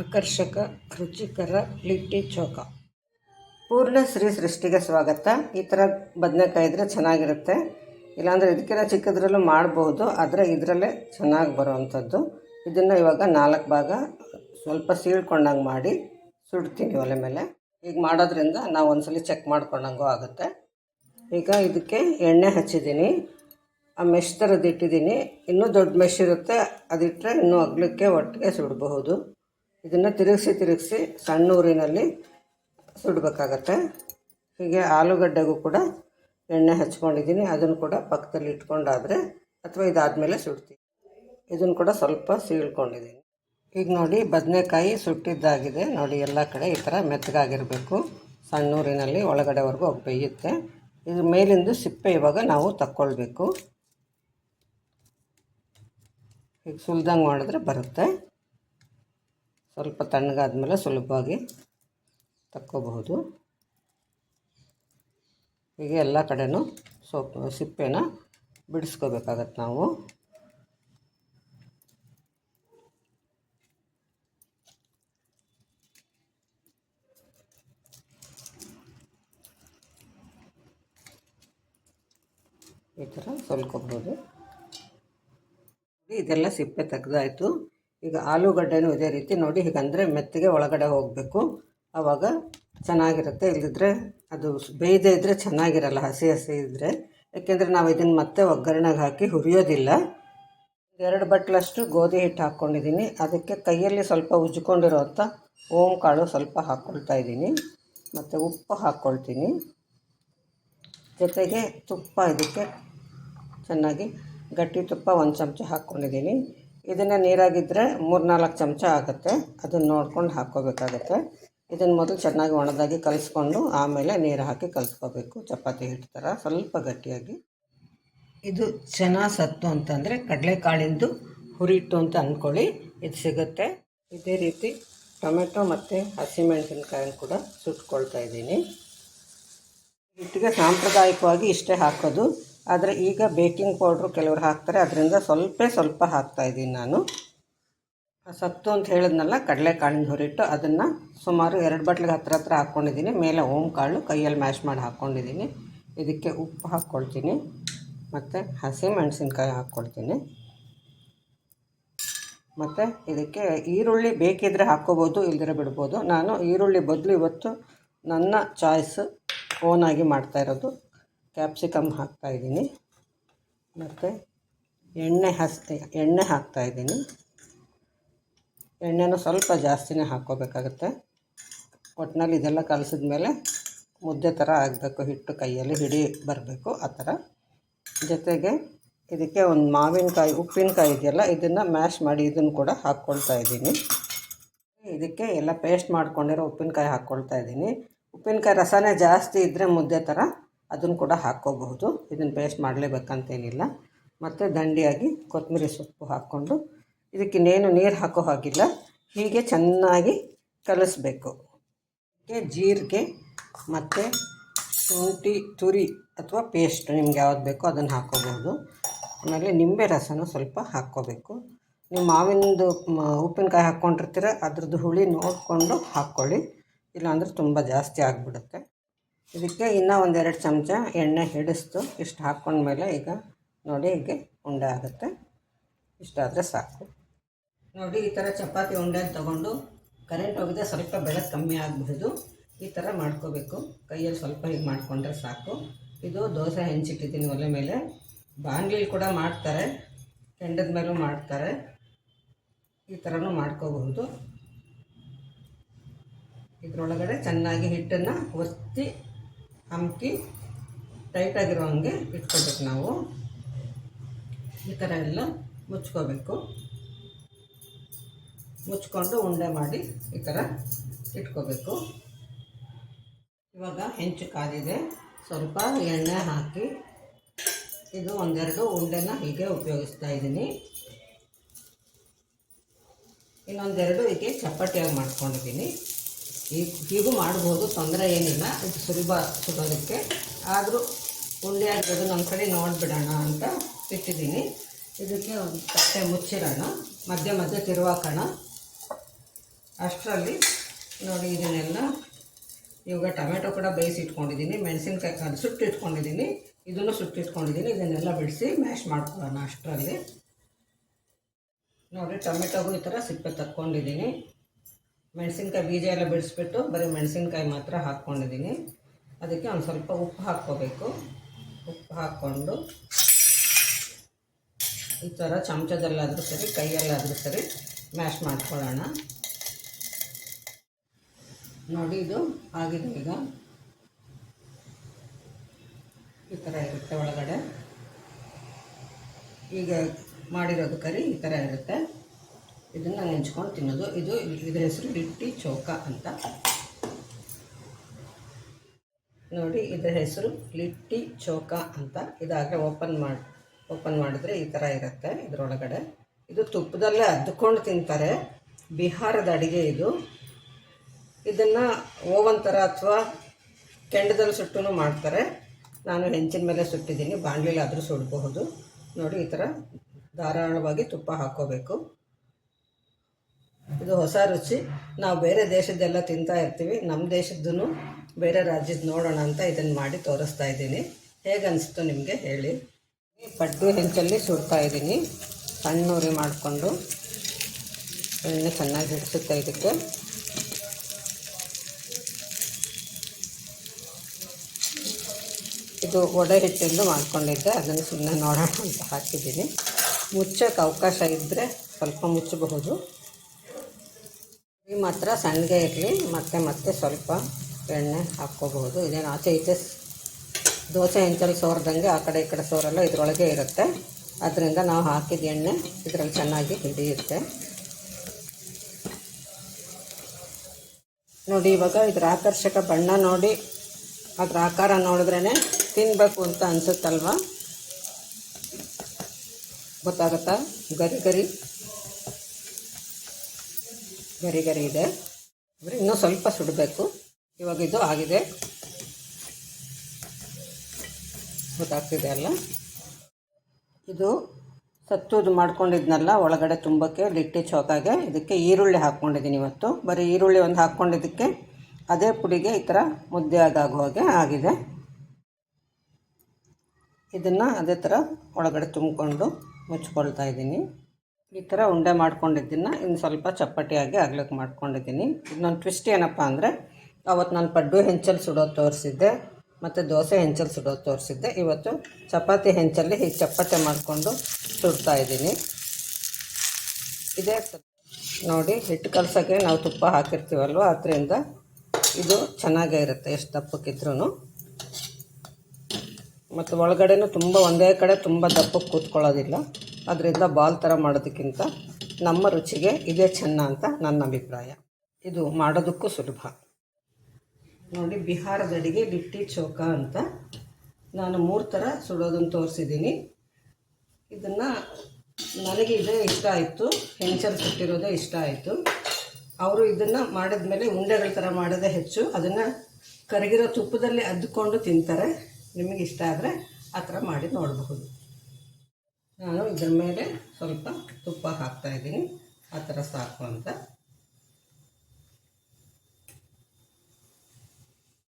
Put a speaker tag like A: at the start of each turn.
A: ಆಕರ್ಷಕ, ರುಚಿಕರ, ಲಿಟ್ಟಿ ಚೋಕ. ಪೂರ್ಣ ಶ್ರೀ ಸೃಷ್ಟಿಗೆ ಸ್ವಾಗತ. ಈ ಥರ ಬದನೆಕಾಯಿ ಇದ್ದರೆ ಚೆನ್ನಾಗಿರುತ್ತೆ. ಇಲ್ಲಾಂದರೆ ಇದಕ್ಕಿಂತ ಚಿಕ್ಕದ್ರಲ್ಲೂ ಮಾಡ್ಬೋದು, ಆದರೆ ಇದರಲ್ಲೇ ಚೆನ್ನಾಗಿ ಬರುವಂಥದ್ದು. ಇದನ್ನು ಇವಾಗ ನಾಲ್ಕು ಭಾಗ ಸ್ವಲ್ಪ ಸೀಳ್ಕೊಂಡಂಗೆ ಮಾಡಿ ಸುಡ್ತೀನಿ ಒಲೆ ಮೇಲೆ. ಈಗ ಮಾಡೋದ್ರಿಂದ ನಾವು ಒಂದ್ಸಲ ಚೆಕ್ ಮಾಡ್ಕೊಂಡಂಗೂ ಆಗುತ್ತೆ. ಈಗ ಇದಕ್ಕೆ ಎಣ್ಣೆ ಹಚ್ಚಿದ್ದೀನಿ. ಆ ಮೆಶ್ ಥರದ್ದು ಇಟ್ಟಿದ್ದೀನಿ. ಇನ್ನೂ ದೊಡ್ಡ ಮೆಶ್ ಇರುತ್ತೆ. ಅದಿಟ್ಟರೆ ಇನ್ನೂ ಅಗ್ಲಕ್ಕೆ ಒಟ್ಟಿಗೆ ಸುಡಬಹುದು. ಇದನ್ನು ತಿರುಗಿಸಿ ತಿರುಗಿಸಿ ಸಣ್ಣ ಊರಿನಲ್ಲಿ ಸುಡಬೇಕಾಗತ್ತೆ. ಹೀಗೆ ಆಲೂಗಡ್ಡೆಗೂ ಕೂಡ ಎಣ್ಣೆ ಹಚ್ಕೊಂಡಿದ್ದೀನಿ. ಅದನ್ನು ಕೂಡ ಪಕ್ಕದಲ್ಲಿ ಇಟ್ಕೊಂಡಾದರೆ ಅಥವಾ ಇದಾದಮೇಲೆ ಸುಡ್ತೀನಿ. ಇದನ್ನು ಕೂಡ ಸ್ವಲ್ಪ ಸೀಳ್ಕೊಂಡಿದ್ದೀನಿ. ಈಗ ನೋಡಿ, ಬದನೆಕಾಯಿ ಸುಟ್ಟಿದ್ದಾಗಿದೆ. ನೋಡಿ, ಎಲ್ಲ ಕಡೆ ಈ ಥರ ಮೆತ್ತಗಾಗಿರಬೇಕು. ಸಣ್ಣೂರಿನಲ್ಲಿ ಒಳಗಡೆವರೆಗೂ ಹೋಗಿ ಬೇಯುತ್ತೆ. ಇದ್ರ ಮೇಲಿಂದ ಸಿಪ್ಪೆ ಇವಾಗ ನಾವು ತಕ್ಕೊಳ್ಬೇಕು. ಈಗ ಸುಲ್ದಂಗೆ ಮಾಡಿದ್ರೆ ಬರುತ್ತೆ. ಸ್ವಲ್ಪ ತಣ್ಣಗಾದ್ಮೇಲೆ ಸುಲಭವಾಗಿ ತಕ್ಕೋಬಹುದು. ಹೀಗೆ ಎಲ್ಲ ಕಡೆನೂ ಸೊಪ್ಪು ಸಿಪ್ಪೆನ ಬಿಡಿಸ್ಕೋಬೇಕಾಗತ್ತೆ ನಾವು. ಈ ಥರ ಸೊಲ್ಕೋಬೋದು ಇದೆಲ್ಲ ಸಿಪ್ಪೆ ತೆಗೆದಾಯಿತು. ಈಗ ಆಲೂಗಡ್ಡೆನೂ ಇದೇ ರೀತಿ ನೋಡಿ. ಹೀಗಂದರೆ ಮೆತ್ತಗೆ ಒಳಗಡೆ ಹೋಗಬೇಕು. ಆವಾಗ ಚೆನ್ನಾಗಿರುತ್ತೆ. ಇಲ್ಲದಿದ್ದರೆ ಅದು ಬೇಯದೇ ಇದ್ದರೆ ಚೆನ್ನಾಗಿರಲ್ಲ. ಹಸಿ ಹಸಿ ಇದ್ದರೆ ಏಕೆಂದರೆ ನಾವು ಇದನ್ನು ಮತ್ತೆ ಒಗ್ಗರಣೆಗೆ ಹಾಕಿ ಹುರಿಯೋದಿಲ್ಲ. ಎರಡು ಬಟ್ಲಷ್ಟು ಗೋಧಿ ಹಿಟ್ಟು ಹಾಕ್ಕೊಂಡಿದ್ದೀನಿ. ಅದಕ್ಕೆ ಕೈಯಲ್ಲಿ ಸ್ವಲ್ಪ ಉಜ್ಕೊಂಡಿರೋಂಥ ಓಂ ಕಾಳು ಸ್ವಲ್ಪ ಹಾಕ್ಕೊಳ್ತಾ ಇದ್ದೀನಿ. ಮತ್ತು ಉಪ್ಪು ಹಾಕ್ಕೊಳ್ತೀನಿ ಜೊತೆಗೆ ತುಪ್ಪ ಇದಕ್ಕೆ ಚೆನ್ನಾಗಿ ಗಟ್ಟಿ ತುಪ್ಪ ಒಂದು ಚಮಚ ಹಾಕ್ಕೊಂಡಿದ್ದೀನಿ. ಇದನ್ನು ನೀರಾಗಿದ್ದರೆ ಮೂರು ನಾಲ್ಕು ಚಮಚ ಆಗುತ್ತೆ. ಅದನ್ನು ನೋಡ್ಕೊಂಡು ಹಾಕ್ಕೋಬೇಕಾಗತ್ತೆ. ಇದನ್ನು ಮೊದಲು ಚೆನ್ನಾಗಿ ಒಣದಾಗಿ ಕಲಿಸ್ಕೊಂಡು ಆಮೇಲೆ ನೀರು ಹಾಕಿ ಕಲಿಸ್ಕೋಬೇಕು ಚಪಾತಿ ಹಿಟ್ಟು ಥರ ಸ್ವಲ್ಪ ಗಟ್ಟಿಯಾಗಿ. ಇದು ಚೆನ್ನಾಗಿ ಸತ್ತು ಅಂತಂದರೆ ಕಡಲೆಕಾಳಿಂದು ಹುರಿಟ್ಟು ಅಂತ ಅಂದ್ಕೊಳ್ಳಿ ಇದು ಸಿಗುತ್ತೆ. ಇದೇ ರೀತಿ ಟೊಮೆಟೊ ಮತ್ತು ಹಸಿಮೆಣಸಿನ್ಕಾಯಿನ ಕೂಡ ಸುಟ್ಕೊಳ್ತಾ ಇದ್ದೀನಿ. ಹಿಟ್ಟಿಗೆ ಸಾಂಪ್ರದಾಯಿಕವಾಗಿ ಇಷ್ಟೇ ಹಾಕೋದು. ಆದರೆ ಈಗ ಬೇಕಿಂಗ್ ಪೌಡ್ರು ಕೆಲವರು ಹಾಕ್ತಾರೆ. ಅದರಿಂದ ಸ್ವಲ್ಪ ಸ್ವಲ್ಪ ಹಾಕ್ತಾ ಇದ್ದೀನಿ ನಾನು. ಸತ್ತು ಅಂತ ಹೇಳಿದ್ನಲ್ಲ, ಕಡಲೆಕಾಳಿನ ಹುರಿಟ್ಟು ಅದನ್ನು ಸುಮಾರು ಎರಡು ಬಟ್ಲಿಗೆ ಹತ್ರ ಹತ್ರ ಹಾಕ್ಕೊಂಡಿದ್ದೀನಿ ಮೇಲೆ ಓಮ್ ಕಾಳು ಕೈಯಲ್ಲಿ ಮ್ಯಾಶ್ ಮಾಡಿ ಹಾಕ್ಕೊಂಡಿದ್ದೀನಿ ಇದಕ್ಕೆ ಉಪ್ಪು ಹಾಕ್ಕೊಳ್ತೀನಿ. ಮತ್ತು ಹಸಿ ಮೆಣಸಿನ್ಕಾಯಿ ಹಾಕ್ಕೊಳ್ತೀನಿ. ಮತ್ತು ಇದಕ್ಕೆ ಈರುಳ್ಳಿ ಬೇಕಿದ್ದರೆ ಹಾಕ್ಕೋಬೋದು ಇಲ್ದಿರ ಬಿಡ್ಬೋದು. ನಾನು ಈರುಳ್ಳಿ ಬದಲು ಇವತ್ತು ನನ್ನ ಚಾಯ್ಸ್ ಓನಾಗಿ ಮಾಡ್ತಾ ಇರೋದು. ಕ್ಯಾಪ್ಸಿಕಮ್ ಹಾಕ್ತಾಯಿದ್ದೀನಿ ಮತ್ತು ಎಣ್ಣೆ ಹಸಿ ಎಣ್ಣೆ ಹಾಕ್ತಾಯಿದ್ದೀನಿ ಎಣ್ಣೆನೂ ಸ್ವಲ್ಪ ಜಾಸ್ತಿನೇ ಹಾಕ್ಕೋಬೇಕಾಗತ್ತೆ. ಒಟ್ಟಿನಲ್ಲಿ ಇದೆಲ್ಲ ಕಲಸಿದ ಮೇಲೆ ಮುದ್ದೆ ಥರ ಆಗಬೇಕು, ಹಿಟ್ಟು ಕೈಯಲ್ಲಿ ಹಿಡಿ ಬರಬೇಕು ಆ ಥರ. ಜೊತೆಗೆ ಇದಕ್ಕೆ ಒಂದು ಮಾವಿನಕಾಯಿ, ಉಪ್ಪಿನಕಾಯಿ ಇದೆಯಲ್ಲ, ಇದನ್ನು ಮ್ಯಾಶ್ ಮಾಡಿ ಇದನ್ನು ಕೂಡ ಹಾಕ್ಕೊಳ್ತಾ ಇದ್ದೀನಿ. ಇದಕ್ಕೆ ಎಲ್ಲ ಪೇಸ್ಟ್ ಮಾಡ್ಕೊಂಡಿರೋ ಉಪ್ಪಿನಕಾಯಿ ಹಾಕ್ಕೊಳ್ತಾ ಇದ್ದೀನಿ. ಉಪ್ಪಿನಕಾಯಿ ರಸನೇ ಜಾಸ್ತಿ ಇದ್ದರೆ ಮುದ್ದೆ ಥರ ಅದನ್ನು ಕೂಡ ಹಾಕ್ಕೋಬಹುದು. ಇದನ್ನು ಪೇಸ್ಟ್ ಮಾಡಲೇಬೇಕಂತೇನಿಲ್ಲ. ಮತ್ತು ದಂಡಿಯಾಗಿ ಕೊತ್ತಂಬರಿ ಸೊಪ್ಪು ಹಾಕ್ಕೊಂಡು ಇದಕ್ಕಿನ್ನೇನು ನೀರು ಹಾಕೋ ಹಾಗಿಲ್ಲ. ಹೀಗೆ ಚೆನ್ನಾಗಿ ಕಲಿಸ್ಬೇಕು. ಜೀರಿಗೆ ಮತ್ತು ಶುಂಠಿ, ತುರಿ ಅಥವಾ ಪೇಸ್ಟ್ ನಿಮ್ಗೆ ಯಾವ್ದು ಬೇಕೋ ಅದನ್ನು ಹಾಕ್ಕೋಬೋದು ಆಮೇಲೆ ನಿಂಬೆ ರಸನೂ ಸ್ವಲ್ಪ ಹಾಕ್ಕೋಬೇಕು. ನೀವು ಮಾವಿನದು ಉಪ್ಪಿನಕಾಯಿ ಹಾಕ್ಕೊಂಡಿರ್ತೀರ ಅದ್ರದ್ದು ಹುಳಿ ನೋಡಿಕೊಂಡು ಹಾಕ್ಕೊಳ್ಳಿ. ಇಲ್ಲಾಂದರೆ ತುಂಬ ಜಾಸ್ತಿ ಆಗಿಬಿಡುತ್ತೆ. ಇದಕ್ಕೆ ಇನ್ನೂ ಒಂದೆರಡು ಚಮಚ ಎಣ್ಣೆ ಹಿಡಿಸ್ತು. ಇಷ್ಟು ಹಾಕ್ಕೊಂಡ್ಮೇಲೆ ಈಗ ನೋಡಿ ಹೀಗೆ ಉಂಡೆ ಆಗುತ್ತೆ. ಇಷ್ಟಾದರೆ ಸಾಕು. ನೋಡಿ, ಈ ಥರ ಚಪಾತಿ ಉಂಡೆ ತಗೊಂಡು ಕರೆಂಟ್ ಹೋಗಿದೆ, ಸ್ವಲ್ಪ ಬೆಳಕು ಕಮ್ಮಿ ಆಗಬಹುದು. ಈ ಥರ ಮಾಡ್ಕೋಬೇಕು. ಕೈಯಲ್ಲಿ ಸ್ವಲ್ಪ ಹೀಗೆ ಮಾಡಿಕೊಂಡ್ರೆ ಸಾಕು. ಇದು ದೋಸೆ ಹೆಂಚಿಟ್ಟಿದ್ದೀನಿ ಒಲೆ ಮೇಲೆ. ಬಾಣಲಿಲಿ ಕೂಡ ಮಾಡ್ತಾರೆ. ಕೆಂಡದ ಮೇಲೂ ಮಾಡ್ತಾರೆ. ಈ ಥರನೂ ಮಾಡ್ಕೋಬಹುದು. ಇದರೊಳಗಡೆ ಚೆನ್ನಾಗಿ ಹಿಟ್ಟನ್ನು ಒತ್ತಿ ಹಮ್ಕಿ ಟೈಟಾಗಿರೋ ಹಂಗೆ ಇಟ್ಕೊಬೇಕು ನಾವು. ಈ ಥರ ಎಲ್ಲ ಮುಚ್ಕೋಬೇಕು. ಮುಚ್ಕೊಂಡು ಉಂಡೆ ಮಾಡಿ ಈ ಥರ ಇಟ್ಕೋಬೇಕು. ಇವಾಗ ಹೆಂಚು ಕಾದಿದೆ. ಸ್ವಲ್ಪ ಎಣ್ಣೆ ಹಾಕಿ ಇದು ಒಂದೆರಡು ಉಂಡೆನ ಹೀಗೆ ಉಪಯೋಗಿಸ್ತಾ ಇದ್ದೀನಿ. ಇನ್ನೊಂದೆರಡು ಹೀಗೆ ಚಪಾತಿಯಾಗಿ ಮಾಡ್ಕೊಂಡಿದ್ದೀನಿ. ಹೀಗೂ ಮಾಡ್ಬೋದು, ತೊಂದರೆ ಏನಿಲ್ಲ, ಇದು ಸುಲಭ ಸುಡೋದಕ್ಕೆ ಆದರೂ ಉಂಡೆ ಆಗಿರೋದು ನಮ್ಮ ಕಡೆ ನೋಡಿಬಿಡೋಣ ಅಂತ ಇಟ್ಟಿದ್ದೀನಿ. ಇದಕ್ಕೆ ಒಂದು ತಟ್ಟೆ ಮುಚ್ಚಿರೋಣ, ಮಧ್ಯೆ ಮಧ್ಯೆ ತಿರುವಾಕೋಣ. ಅಷ್ಟರಲ್ಲಿ ನೋಡಿ ಇದನ್ನೆಲ್ಲ, ಇವಾಗ ಟೊಮೆಟೊ ಕೂಡ ಬೇಯಿಸಿ ಇಟ್ಕೊಂಡಿದ್ದೀನಿ, ಮೆಣಸಿನ್ಕಾಯಿ ಕಾಲು ಸುಟ್ಟು ಇಟ್ಕೊಂಡಿದ್ದೀನಿ, ಇದನ್ನು ಸುಟ್ಟಿಟ್ಕೊಂಡಿದ್ದೀನಿ ಇದನ್ನೆಲ್ಲ ಬಿಡಿಸಿ ಮ್ಯಾಶ್ ಮಾಡ್ಕೊಳ್ಳೋಣ ಅಷ್ಟರಲ್ಲಿ. ನೋಡಿ, ಟೊಮೆಟೊಗೂ ಈ ಥರ ಸಿಪ್ಪೆ ತಕ್ಕೊಂಡಿದ್ದೀನಿ. ಮೆಣಸಿನ್ಕಾಯಿ ಬೀಜ ಎಲ್ಲ ಬಿಡಿಸ್ಬಿಟ್ಟು ಬರೀ ಮೆಣಸಿನ್ಕಾಯಿ ಮಾತ್ರ ಹಾಕ್ಕೊಂಡಿದ್ದೀನಿ. ಅದಕ್ಕೆ ಒಂದು ಸ್ವಲ್ಪ ಉಪ್ಪು ಹಾಕ್ಕೋಬೇಕು. ಉಪ್ಪು ಹಾಕ್ಕೊಂಡು ಈ ಥರ ಚಮಚದಲ್ಲಾದರೂ ಸರಿ, ಕೈಯಲ್ಲಾದರೂ ಸರಿ ಮ್ಯಾಶ್ ಮಾಡ್ಕೊಳ್ಳೋಣ. ನೋಡಿ ಇದು ಆಗಿದೆ ಈಗ. ಈ ಥರ ಇರುತ್ತೆ ಒಳಗಡೆ. ಈಗ ಮಾಡಿರೋದು ಕರಿ ಈ ಥರ ಇರುತ್ತೆ. ಇದನ್ನು ನೆಂಚ್ಕೊಂಡು ತಿನ್ನೋದು. ಇದು ಇದ್ರ ಹೆಸರು ಲಿಟ್ಟಿ ಚೌಕ ಅಂತ. ನೋಡಿ, ಇದರ ಹೆಸರು ಲಿಟ್ಟಿ ಚೌಕ ಅಂತ. ಇದಾದರೆ ಓಪನ್ ಮಾಡಿ, ಓಪನ್ ಮಾಡಿದ್ರೆ ಈ ಥರ ಇರುತ್ತೆ ಇದರೊಳಗಡೆ. ಇದು ತುಪ್ಪದಲ್ಲೇ ಅದ್ದುಕೊಂಡು ತಿಂತಾರೆ. ಬಿಹಾರದ ಅಡುಗೆ ಇದು. ಇದನ್ನು ಓವನ್ ಥರ ಅಥವಾ ಕೆಂಡದಲ್ಲಿ ಸುಟ್ಟು ಮಾಡ್ತಾರೆ. ನಾನು ಹೆಂಚಿನ ಮೇಲೆ ಸುಟ್ಟಿದ್ದೀನಿ. ಬಾಣಲಿಲಾದರೂ ಸುಡಬಹುದು. ನೋಡಿ, ಈ ಥರ ಧಾರಾಳವಾಗಿ ತುಪ್ಪ ಹಾಕ್ಕೋಬೇಕು ಇದು ಹೊಸ ರುಚಿ. ನಾವು ಬೇರೆ ದೇಶದ್ದೆಲ್ಲ ತಿಂತಾ ಇರ್ತೀವಿ. ನಮ್ಮ ದೇಶದ್ದು ಬೇರೆ ರಾಜ್ಯದ ನೋಡೋಣ ಅಂತ ಇದನ್ನು ಮಾಡಿ ತೋರಿಸ್ತಾ ಇದ್ದೀನಿ. ಹೇಗೆ ಅನಿಸ್ತು ನಿಮಗೆ ಹೇಳಿ. ಪಡ್ಡು ಹೆಂಚಲ್ಲಿ ಸುಡ್ತಾ ಇದ್ದೀನಿ. ಸಣ್ಣೂರಿ ಮಾಡಿಕೊಂಡು ಎಣ್ಣೆ ಚೆನ್ನಾಗಿ ಹಿಡಿಸುತ್ತೆ ಇದಕ್ಕೆ. ಇದು ಒಡೆ ಹಿಟ್ಟಿಂದು ಮಾಡ್ಕೊಂಡಿದ್ದೆ. ಅದನ್ನು ಸುಮ್ಮನೆ ನೋಡೋಣ ಅಂತ ಹಾಕಿದ್ದೀನಿ. ಮುಚ್ಚೋಕ್ಕೆ ಅವಕಾಶ ಇದ್ದರೆ ಸ್ವಲ್ಪ ಮುಚ್ಚಬಹುದು. ಈ ಮಾತ್ರ ಸಣ್ಣಗೆ ಇರಲಿ ಮತ್ತೆ ಮತ್ತೆ ಸ್ವಲ್ಪ ಎಣ್ಣೆ ಹಾಕ್ಕೋಬಹುದು ಇದೇನು ಆಚೆ ಈಚೆ ದೋಸೆ ಹೆಂಚಲ್ಲಿ ಸೋರ್ದಂಗೆ ಆ ಕಡೆ ಈ ಕಡೆ ಸೋರೆಲ್ಲ ಇದರೊಳಗೆ ಇರುತ್ತೆ. ಅದರಿಂದ ನಾವು ಹಾಕಿದ ಎಣ್ಣೆ ಇದರಲ್ಲಿ ಚೆನ್ನಾಗಿ ಹಿಡಿಯುತ್ತೆ. ನೋಡಿ, ಇವಾಗ ಇದರ ಆಕರ್ಷಕ ಬಣ್ಣ ನೋಡಿ. ಅದರ ಆಕಾರ ನೋಡಿದ್ರೇ ತಿನ್ನಬೇಕು ಅಂತ ಅನಿಸುತ್ತಲ್ವಾ? ಗೊತ್ತಾಗುತ್ತಾ? ಗರಿ ಗರಿ. ಗರಿ ಗರಿ ಇದೆ. ಅಂದರೆ ಇನ್ನೂ ಸ್ವಲ್ಪ ಸುಡಬೇಕು. ಇವಾಗ ಇದು ಆಗಿದೆ. ಗೊತ್ತಾಗ್ತಿದೆ ಅಲ್ಲ? ಇದು ಸತ್ತುದು ಮಾಡ್ಕೊಂಡಿದ್ನಲ್ಲ, ಒಳಗಡೆ ತುಂಬಕ್ಕೆ ಲಿಟ್ಟಿ ಚೌಕಾಗೆ. ಇದಕ್ಕೆ ಈರುಳ್ಳಿ ಹಾಕ್ಕೊಂಡಿದ್ದೀನಿ ಇವತ್ತು. ಬರೀ ಈರುಳ್ಳಿ ಒಂದು ಹಾಕ್ಕೊಂಡಿದ್ದಕ್ಕೆ ಅದೇ ಪುಡಿಗೆ ಈ ಥರ ಮುದ್ದೆ ಆಗಾಗೋ ಹಾಗೆ ಆಗಿದೆ. ಇದನ್ನು ಅದೇ ಥರ ಒಳಗಡೆ ತುಂಬಿಕೊಂಡು ಮುಚ್ಕೊಳ್ತಾ ಇದ್ದೀನಿ. ಈ ಥರ ಉಂಡೆ ಮಾಡ್ಕೊಂಡಿದ್ದನ್ನು ಇನ್ನು ಸ್ವಲ್ಪ ಚಪ್ಪಟಿಯಾಗಿ ಆಗ್ಲಿಕ್ಕೆ ಮಾಡ್ಕೊಂಡಿದ್ದೀನಿ. ನನ್ನ ಟ್ವಿಸ್ಟ್ ಏನಪ್ಪ ಅಂದರೆ, ಅವತ್ತು ನಾನು ಪಡ್ಡು ಹೆಂಚಲ್ಲಿ ಸುಡೋದು ತೋರಿಸಿದ್ದೆ, ಮತ್ತು ದೋಸೆ ಹೆಂಚಲ್ಲಿ ಸುಡೋದು ತೋರಿಸಿದ್ದೆ. ಇವತ್ತು ಚಪಾತಿ ಹೆಂಚಲ್ಲಿ ಹೀಗೆ ಚಪ್ಪಟೆ ಮಾಡಿಕೊಂಡು ಸುಡ್ತಾ ಇದ್ದೀನಿ. ಇದೇ ನೋಡಿ ಹಿಟ್ಟು ಕಲ್ಸೋಕ್ಕೆ ನಾವು ತುಪ್ಪ ಹಾಕಿರ್ತೀವಲ್ವ, ಅದರಿಂದ ಇದು ಚೆನ್ನಾಗೇ ಇರುತ್ತೆ ಎಷ್ಟು ದಪ್ಪಕ್ಕಿದ್ರೂ ಮತ್ತು ಒಳಗಡೆನೂ ತುಂಬ, ಒಂದೇ ಕಡೆ ತುಂಬ ದಪ್ಪಕ್ಕೆ ಕೂತ್ಕೊಳ್ಳೋದಿಲ್ಲ. ಅದರಿಂದ ಬಾಲ್ ಥರ ಮಾಡೋದಕ್ಕಿಂತ ನಮ್ಮ ರುಚಿಗೆ ಇದೇ ಚೆನ್ನ ಅಂತ ನನ್ನ ಅಭಿಪ್ರಾಯ. ಇದು ಮಾಡೋದಕ್ಕೂ ಸುಲಭ. ನೋಡಿ, ಬಿಹಾರದ ಅಡಿಗೆ ಲಿಟ್ಟಿ ಚೌಕ ಅಂತ ನಾನು ಮೂರು ಥರ ಸುಡೋದನ್ನು ತೋರಿಸಿದ್ದೀನಿ. ಇದನ್ನು ನನಗೆ ಇದೇ ಇಷ್ಟ ಆಯಿತು. ಹೆಂಚಲ್ ಸುಟ್ಟಿರೋದೇ ಇಷ್ಟ ಆಯಿತು. ಅವರು ಇದನ್ನು ಮಾಡಿದ್ಮೇಲೆ ಉಂಡೆಗಳ ಥರ ಮಾಡೋದೇ ಹೆಚ್ಚು. ಅದನ್ನು ಕರಗಿರೋ ತುಪ್ಪದಲ್ಲಿ ಅದ್ದುಕೊಂಡು ತಿಂತಾರೆ. ನಿಮಗೆ ಇಷ್ಟ ಆದರೆ ಆ ಥರ ಮಾಡಿ ನೋಡಬಹುದು. ನಾನು ಇದ್ರ ಮೇಲೆ ಸ್ವಲ್ಪ ತುಪ್ಪ ಹಾಕ್ತಾಯಿದ್ದೀನಿ ಆ ಥರ ಸಾಕು ಅಂತ.